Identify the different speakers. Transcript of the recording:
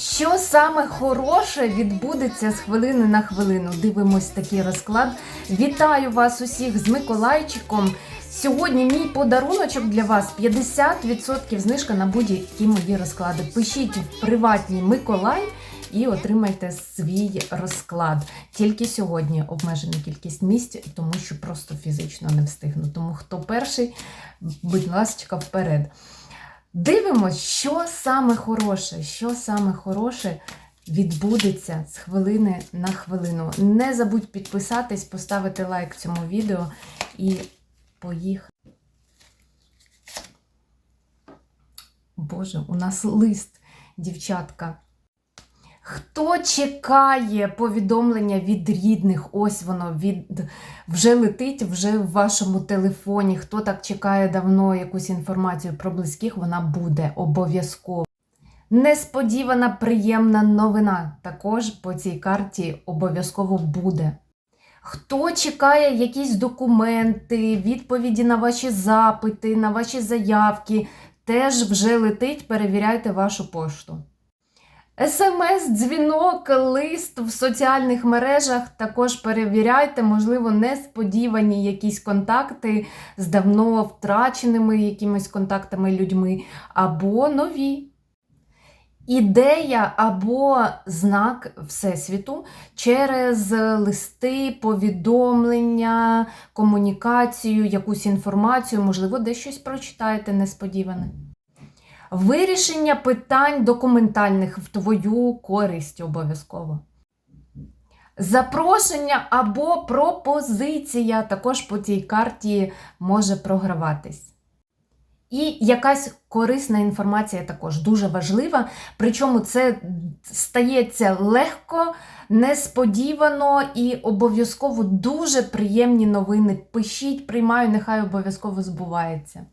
Speaker 1: Що саме хороше відбудеться з хвилини на хвилину? Дивимось такий розклад. Вітаю вас усіх з Миколайчиком. Сьогодні мій подаруночок для вас 50% знижка на будь-які мої розклади. Пишіть в приватній Миколай і отримайте свій розклад. Тільки сьогодні обмежена кількість місць, тому що просто фізично не встигну. Тому хто перший, будь ласка, вперед. Дивимось, що саме хороше, що саме хороше відбудеться з хвилини на хвилину. Не забудь підписатись, поставити лайк цьому відео і поїхати. Боже, у нас лист, дівчатка. Хто чекає повідомлення від рідних? Ось воно від вже летить вже в вашому телефоні. Хто так чекає давно якусь інформацію про близьких, вона буде обов'язково. Несподівана приємна новина також по цій карті обов'язково буде. Хто чекає якісь документи, відповіді на ваші запити, на ваші заявки, теж вже летить, перевіряйте вашу пошту. СМС, дзвінок, лист в соціальних мережах також перевіряйте, можливо, несподівані якісь контакти з давно втраченими якимись контактами людьми, або нові. Ідея або знак Всесвіту через листи, повідомлення, комунікацію, якусь інформацію, можливо, десь щось прочитаєте несподіване. Вирішення питань документальних в твою користь обов'язково. Запрошення або пропозиція також по цій карті може програватись. І якась корисна інформація також дуже важлива. Причому це стається легко, несподівано і обов'язково дуже приємні новини. Пишіть, приймаю, нехай обов'язково збувається.